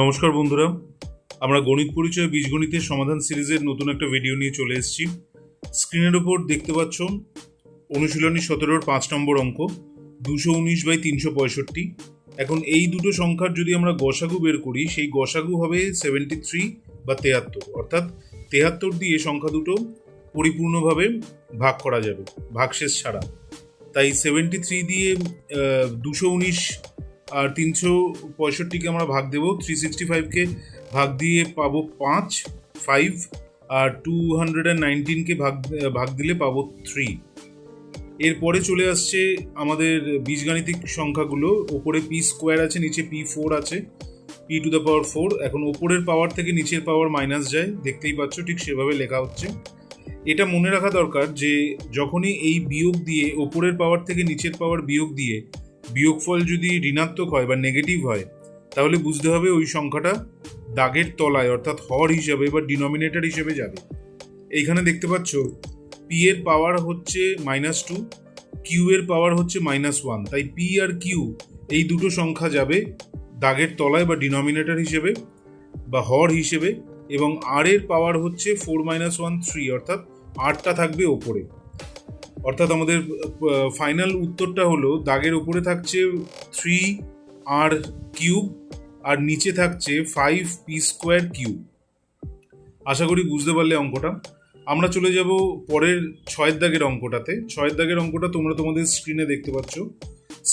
নমস্কার বন্ধুরা। আমরা গণিত পরিচয়, বীজগণিতের সমাধান সিরিজের নতুন একটা ভিডিও নিয়ে চলে এসেছি। স্ক্রিনের ওপর দেখতে পাচ্ছ অনুশীলনী সতেরোর পাঁচ নম্বর অঙ্ক, দুশো উনিশ বাই তিনশো পঁয়ষট্টি। এখন এই দুটো সংখ্যার যদি আমরা গসাগু বের করি, সেই গসাগু হবে সেভেন্টি থ্রি বা তেহাত্তর। অর্থাৎ তেহাত্তর দিয়ে সংখ্যা দুটো পরিপূর্ণভাবে ভাগ করা যাবে, ভাগশেষ ছাড়া। তাই সেভেন্টি থ্রি দিয়ে দুশো উনিশ আর তিনশো পঁয়ষট্টিকে আমরা ভাগ দেবো। থ্রি সিক্সটি ফাইভকে ভাগ দিয়ে পাবো পাঁচ ফাইভ আর টু হান্ড্রেড অ্যান্ড নাইনটিনকে ভাগ ভাগ দিলে পাবো থ্রি এরপরে চলে আসছে আমাদের বীজগাণিতিক সংখ্যাগুলো। ওপরে পি স্কোয়ার আছে, নিচে পি ফোর আছে P to the power four এখন ওপরের পাওয়ার থেকে নিচের পাওয়ার মাইনাস যায়। দেখতেই পাচ্ছ, ঠিক সেভাবে লেখা হচ্ছে। এটা মনে রাখা দরকার যে, যখনই এই বিয়োগ দিয়ে ওপরের পাওয়ার থেকে নিচের পাওয়ার বিয়োগ দিয়ে বিয়োগফল যদি ঋণাত্মক হয় বা নেগেটিভ হয়, তাহলে বুঝতে হবে ওই সংখ্যাটা দাগের তলায়, অর্থাৎ হর হিসাবে বা ডিনোমিনেটর হিসেবে যাবে। এইখানে দেখতে পাচ্ছ পি এর পাওয়ার হচ্ছে মাইনাস টু কিউ এর পাওয়ার হচ্ছে মাইনাস ওয়ান তাই পি আর কিউ এই দুটো সংখ্যা যাবে দাগের তলায় বা ডিনোমিনেটর হিসেবে বা হর হিসেবে, এবং আর এর পাওয়ার হচ্ছে ফোর মাইনাস ওয়ান থ্রি অর্থাৎ আটটা থাকবে ওপরে। অর্থাৎ আমাদের ফাইনাল উত্তরটা হলো, দাগের উপরে থাকছে থ্রি আর কিউব আর নিচে থাকছে ফাইভ পি স্কোয়ার কিউব আশা করি বুঝতে পারলে অঙ্কটা। আমরা চলে যাব পরের ছয়ের দাগের অঙ্কটাতে। ছয়ের দাগের অঙ্কটা তোমরা তোমাদের স্ক্রিনে দেখতে পাচ্ছ।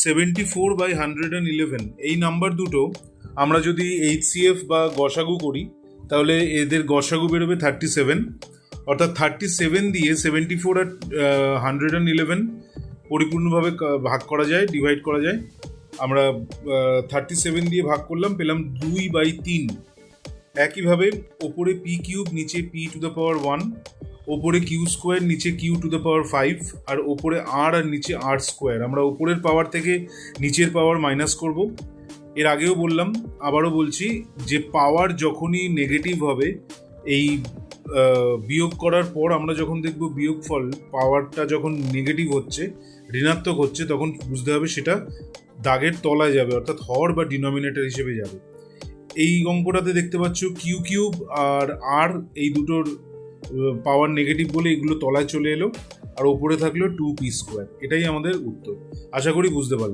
Seventy four by hundred and eleven এই নাম্বার দুটো আমরা যদি এইচসিএফ বা গসাগু করি, তাহলে এদের গসাগু বেরোবে থার্টি সেভেন অর্থাৎ থার্টি সেভেন দিয়ে সেভেন্টি ফোর আর হান্ড্রেড অ্যান্ড ইলেভেন পরিপূর্ণভাবে ভাগ করা যায় ডিভাইড করা যায়। আমরা থার্টি সেভেন দিয়ে ভাগ করলাম, পেলাম দুই বাই তিন। একইভাবে ওপরে পি কিউব নিচে P to the power one ওপরে কিউ স্কোয়ার নিচে Q to the power five আর ওপরে আর আর নিচে আর স্কোয়ার আমরা ওপরের পাওয়ার থেকে নিচের পাওয়ার মাইনাস করব। এর আগেও বললাম, আবারও বলছি যে পাওয়ার যখনই নেগেটিভ হবে, এই বিয়োগ করার পর আমরা যখন দেখব বিয়োগফল পাওয়ারটা যখন নেগেটিভ হচ্ছে, ঋণাত্মক হচ্ছে, তখন বুঝতে হবে সেটা দাগের তলায় যাবে, অর্থাৎ হর বা ডিনোমিনেটর হিসেবে যাবে। এই অঙ্কটাতে দেখতে পাচ্ছ কিউ কিউব আর আর এই দুটোর পাওয়ার নেগেটিভ বলে এগুলো তলায় চলে এলো, আর ওপরে থাকল টু পি স্কোয়ার এটাই আমাদের উত্তর। আশা করি বুঝতে পারল।